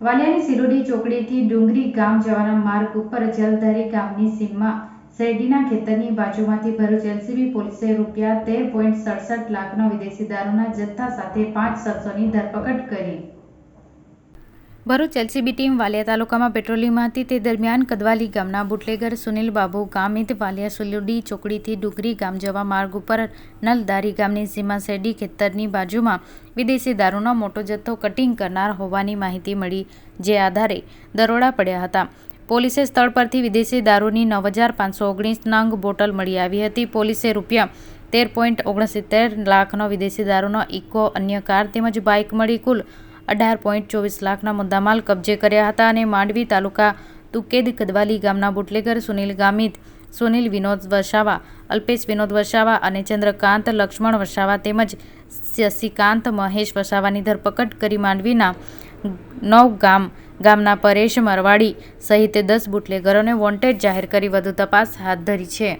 વાલિયાની સિરોડી ચોકડીથી ડુંગરી ગામ જવાના માર્ગ ઉપર જલધારી ગામની સીમમાં શેરડીના ખેતરની બાજુમાંથી ભરૂચ એલસીબી પોલીસે રૂપિયા તેર પોઈન્ટ સડસઠ લાખનો વિદેશી દારૂના જથ્થા સાથે પાંચ શખ્સોની ધરપકડ કરી. ભરૂચ એલસીબી ટીમ વાલિયા તાલુકામાં પેટ્રોલિંગમાં હતી. તે દરમિયાન કદવાલી ગામના બુટલેગર સુનિલ બાબુ ગામિત વાલિયા સુલુડી ચોકડીથી ડુંગરી ગામ જવા માર્ગ ઉપર નલદારી ગામની સીમા શેરડી ખેતરની બાજુમાં વિદેશી દારૂનો મોટો જથ્થો કટિંગ કરનાર હોવાની માહિતી મળી, જે આધારે દરોડા પડ્યા હતા. પોલીસે સ્થળ પરથી વિદેશી દારૂની નવ હજાર પાંચસો ઓગણીસ નંગ બોટલ મળી આવી હતી. પોલીસે રૂપિયા તેર પોઈન્ટ ઓગણસિત્તેર લાખનો વિદેશી દારૂનો ઇકો અન્ય કાર તેમજ બાઇક મળી કુલ અઢાર પોઈન્ટ ચોવીસ લાખના મુદ્દામાલ કબજે કર્યા હતા અને માંડવી તાલુકા તુકેદ કદવાલી ગામના બુટલેગર સુનિલ ગામિત, સુનિલ વિનોદ વસાવા, અલ્પેશ વિનોદ વસાવા અને ચંદ્રકાંત લક્ષ્મણ વસાવા તેમજ શશિકાંત મહેશ વસાવાની ધરપકડ કરી માંડવીના નવ ગામ, ગામના પરેશ મરવાડી સહિત દસ બુટલેગરોને વોન્ટેડ જાહેર કરી વધુ તપાસ હાથ ધરી છે.